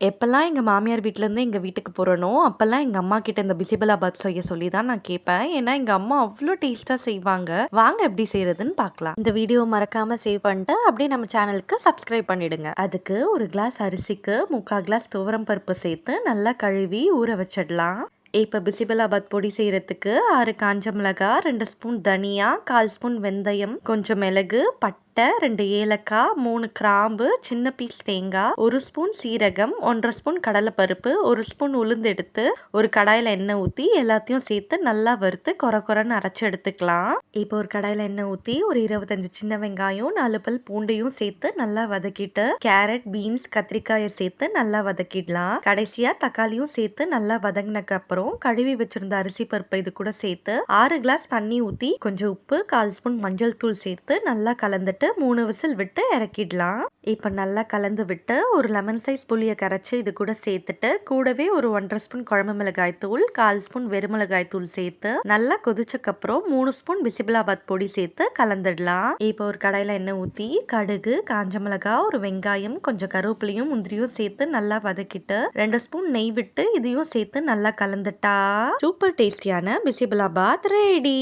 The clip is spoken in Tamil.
எப்போல்லாம் எங்கள் மாமியார் வீட்லேருந்து எங்கள் வீட்டுக்கு போகிறேனோ அப்போல்லாம் எங்கள் அம்மா கிட்ட இந்த பிசிபலாபாத் செய்ய சொல்லி தான் நான் கேட்பேன். ஏன்னா, எங்கள் அம்மா அவ்வளோ டேஸ்ட்டாக செய்வாங்க. வாங்க எப்படி செய்கிறதுன்னு பார்க்கலாம். இந்த வீடியோ மறக்காமல் சேவ் பண்ணிட்டு, அப்படியே நம்ம சேனலுக்கு சப்ஸ்கிரைப் பண்ணிடுங்க. அதுக்கு ஒரு கிளாஸ் அரிசிக்கு 3/4 கிளாஸ் துவரம் பருப்பு சேர்த்து நல்லா கழுவி ஊற வச்சிடலாம். இப்போ பிசிபலாபாத் பொடி செய்கிறதுக்கு ஆறு காஞ்ச மிளகா ரெண்டு ஸ்பூன் தனியா, 1/4 ஸ்பூன் வெந்தயம், கொஞ்சம் மிளகு, பட்டை, ரெண்டு ஏலக்காய், மூணு கிராம்பு, சின்ன பீஸ் தேங்காய், ஒரு ஸ்பூன் சீரகம், 1 1/2 ஸ்பூன் கடலைப்பருப்பு, ஒரு ஸ்பூன் உளுந்து எடுத்து ஒரு கடாயில் எண்ணெய் ஊற்றி எல்லாத்தையும் சேர்த்து நல்லா வறுத்து கொர கொரன்னு அரைச்சி எடுத்துக்கலாம். இப்போ ஒரு கடாயில் எண்ணெய் ஊற்றி ஒரு 25 சின்ன வெங்காயம், நாலு பல் பூண்டையும் சேர்த்து நல்லா வதக்கிட்டு, கேரட், பீன்ஸ், கத்திரிக்காயை சேர்த்து நல்லா வதக்கிடலாம். கடைசியா தக்காளியும் சேர்த்து நல்லா வதங்கினக்கு அப்புறம் கழுவி வச்சிருந்த அரிசி பருப்பை இது கூட சேர்த்து ஆறு கிளாஸ் தண்ணி ஊற்றி கொஞ்சம் உப்பு, 1/4 ஸ்பூன் மஞ்சள் தூள் சேர்த்து நல்லா கலந்துட்டு மூணு விசில் விட்டு இறக்கிடலாம். இப்போ நல்லா கலந்து விட்டு ஒரு லெமன் சைஸ் புளியை கரைச்சி இது கூட சேர்த்துட்டு கூடவே ஒரு 1 1/2 ஸ்பூன் குழம்பு மிளகாய் தூள், 1/4 ஸ்பூன் வெறுமிளகாய் தூள் சேர்த்து நல்லா கொதிச்சக்கப்புறம் மூணு ஸ்பூன் பிசிபலாபாத் பொடி சேர்த்து கலந்துடலாம். இப்போ ஒரு கடையில் எண்ணெய் ஊற்றி கடுகு, காஞ்ச மிளகாய், ஒரு வெங்காயம், கொஞ்சம் கருவேப்பிலையும் முந்திரியும் சேர்த்து நல்லா வதக்கிட்டு ரெண்டு ஸ்பூன் நெய் விட்டு இதையும் சேர்த்து நல்லா கலந்துட்டா சூப்பர் டேஸ்டியான பிசிபலாபாத் ரெடி.